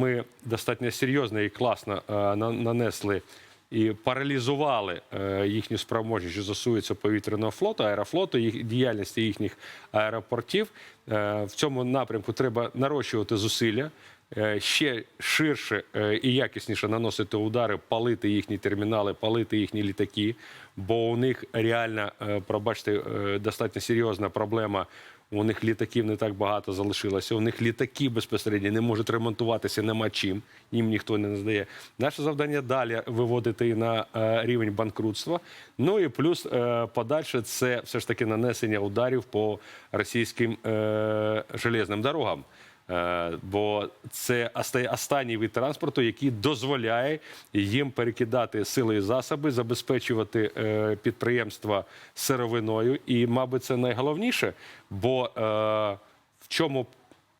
Ми достатньо серйозно і класно е, на- нанесли і паралізували е, їхню спроможність, що стосується повітряного флоту, аерофлоту, їх діяльності їхніх аеропортів. Е, В цьому напрямку треба нарощувати зусилля. Е, Ще ширше е, і якісніше наносити удари, палити їхні термінали, палити їхні літаки, бо у них реально, е, пробачте, достатньо серйозна проблема. У них літаків не так багато залишилося. У них літаки безпосередньо не можуть ремонтуватися, нема чим. Їм ніхто не здає. Наше завдання далі виводити на рівень банкрутства. Ну і плюс подальше це все ж таки нанесення ударів по російським железним дорогам. Е, Бо це оста- останній вид транспорту, який дозволяє їм перекидати сили і засоби, забезпечувати е, підприємства сировиною. І, мабуть, це найголовніше. Бо е, в чому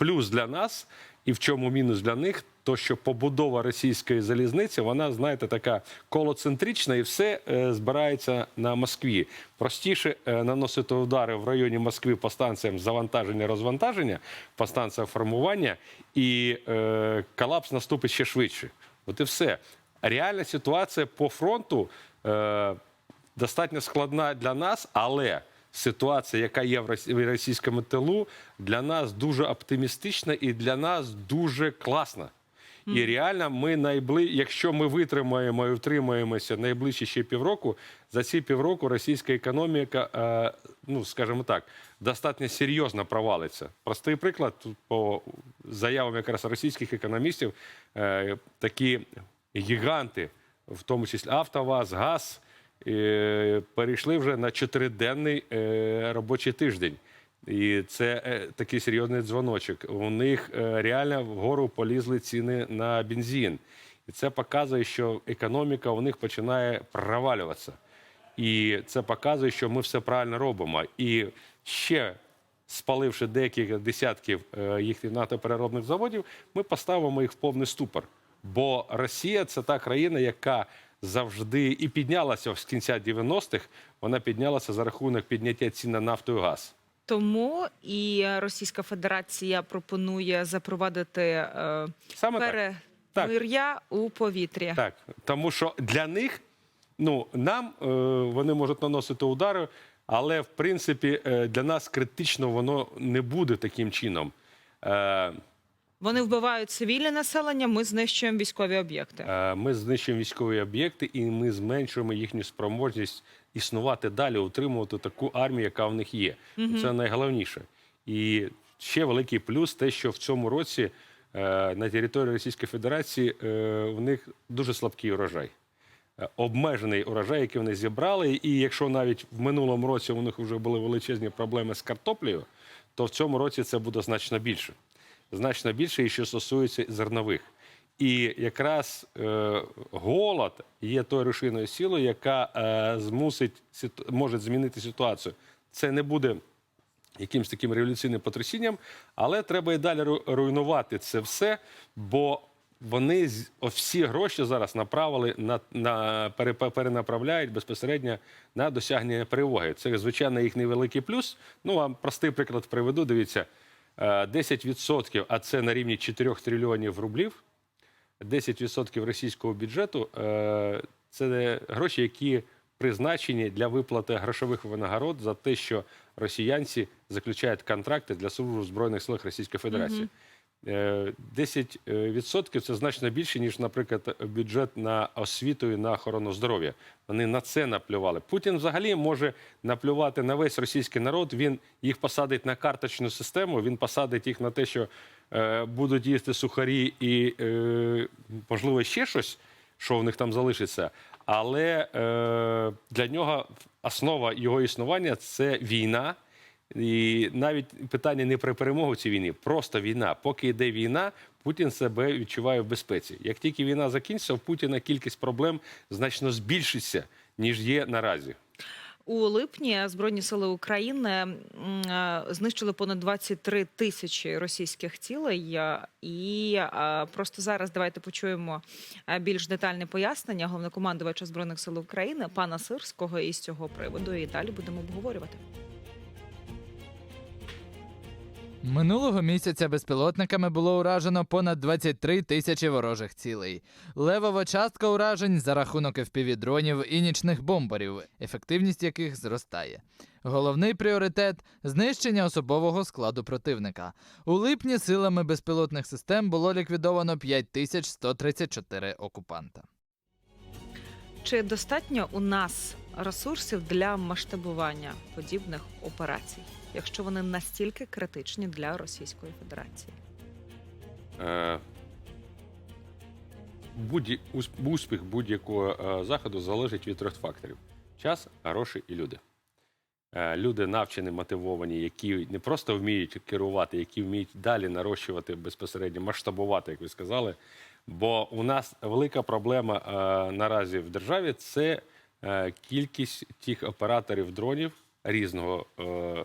плюс для нас і в чому мінус для них, то що побудова російської залізниці, вона, знаєте, така колоцентрична, і все е, збирається на Москві. Простіше е, наносити удари в районі Москви по станціям завантаження, розвантаження, по станціям формування, і е, колапс наступить ще швидше. От і все. Реальна ситуація по фронту. Е, достатньо складна для нас, але ситуація, яка є в російському тилу, для нас дуже оптимістична і для нас дуже класна. І реально, ми найбли... якщо ми витримаємо і втримаємося найближчі ще півроку, за ці півроку російська економіка, е, ну скажімо так, достатньо серйозно провалиться. Простий приклад тут по заявам якраз російських економістів, е, такі гіганти, в тому числі Автоваз, ГАЗ, перейшли вже на чотириденний е, робочий тиждень. І це е, такий серйозний дзвоночок. У них е, реально вгору полізли ціни на бензин. І це показує, що економіка у них починає провалюватися. І це показує, що ми все правильно робимо. І ще спаливши декілька десятків їхніх нафтопереробних заводів, ми поставимо їх в повний ступор. Бо Росія це та країна, яка завжди і піднялася з кінця 90-х, вона піднялася за рахунок підняття цін на нафту і газ. Тому і Російська Федерація пропонує запровадити е, Саме так. перемир'я у повітрі. Так, тому що для них, ну нам е, вони можуть наносити удари, але в принципі е, для нас критично воно не буде таким чином. Е, Вони вбивають цивільне населення. Ми знищуємо військові об'єкти. е, ми знищуємо військові об'єкти і ми зменшуємо їхню спроможність існувати далі, утримувати таку армію, яка в них є. Це найголовніше. І ще великий плюс те, що в цьому році е, на території Російської Федерації е, в них дуже слабкий урожай. Обмежений урожай, який вони зібрали, і якщо навіть в минулому році у них вже були величезні проблеми з картоплею, то в цьому році це буде значно більше. Значно більше, і що стосується зернових. І якраз е, голод є тою рушійною силою, яка е, змусить може змінити ситуацію. Це не буде якимось таким революційним потрясінням, але треба і далі руйнувати це все, бо вони всі гроші зараз направили на, на перенаправляють безпосередньо на досягнення перемоги. Це звичайно їх невеликий плюс. Ну вам простий приклад приведу. Дивіться, 10%, а це на рівні 4 трильйонів рублів. 10% російського бюджету е, це гроші, які призначені для виплати грошових винагород за те, що росіянці заключають контракти для служби збройних сил Російської Федерації. Е, 10% це значно більше, ніж, наприклад, бюджет на освіту і на охорону здоров'я. Вони на це наплювали. Путін взагалі може наплювати на весь російський народ. Він їх посадить на карточну систему, він посадить їх на те, що е, будуть їсти сухарі і, е, можливо, ще щось, що в них там залишиться. Але е, для нього основа його існування це війна. І навіть питання не про перемогу цій війні, просто війна. Поки йде війна, Путін себе відчуває в безпеці. Як тільки війна закінчиться, в Путіна кількість проблем значно збільшиться, ніж є наразі. У липні Збройні сили України е, знищили понад 23 тисячі російських цілей. е, І е, просто зараз давайте почуємо більш детальне пояснення головнокомандувача збройних сил України пана Сирського із цього приводу. І далі будемо обговорювати. Минулого місяця безпілотниками було уражено понад 23 тисячі ворожих цілей. Левова частка уражень за рахунок FPV-дронів і нічних бомбарів, ефективність яких зростає. Головний пріоритет знищення особового складу противника. У липні силами безпілотних систем було ліквідовано 5134 окупанта. Чи достатньо у нас ресурсів для масштабування подібних операцій, якщо вони настільки критичні для Російської Федерації? Е, будь- успіх будь-якого е, заходу залежить від трьох факторів: час, гроші і люди. Е, Люди навчені, мотивовані, які не просто вміють керувати, які вміють далі нарощувати безпосередньо, масштабувати, як ви сказали. Бо у нас велика проблема е, наразі в державі це кількість тих операторів дронів різного е,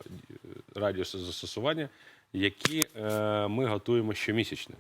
радіусу застосування, які е, ми готуємо щомісячно.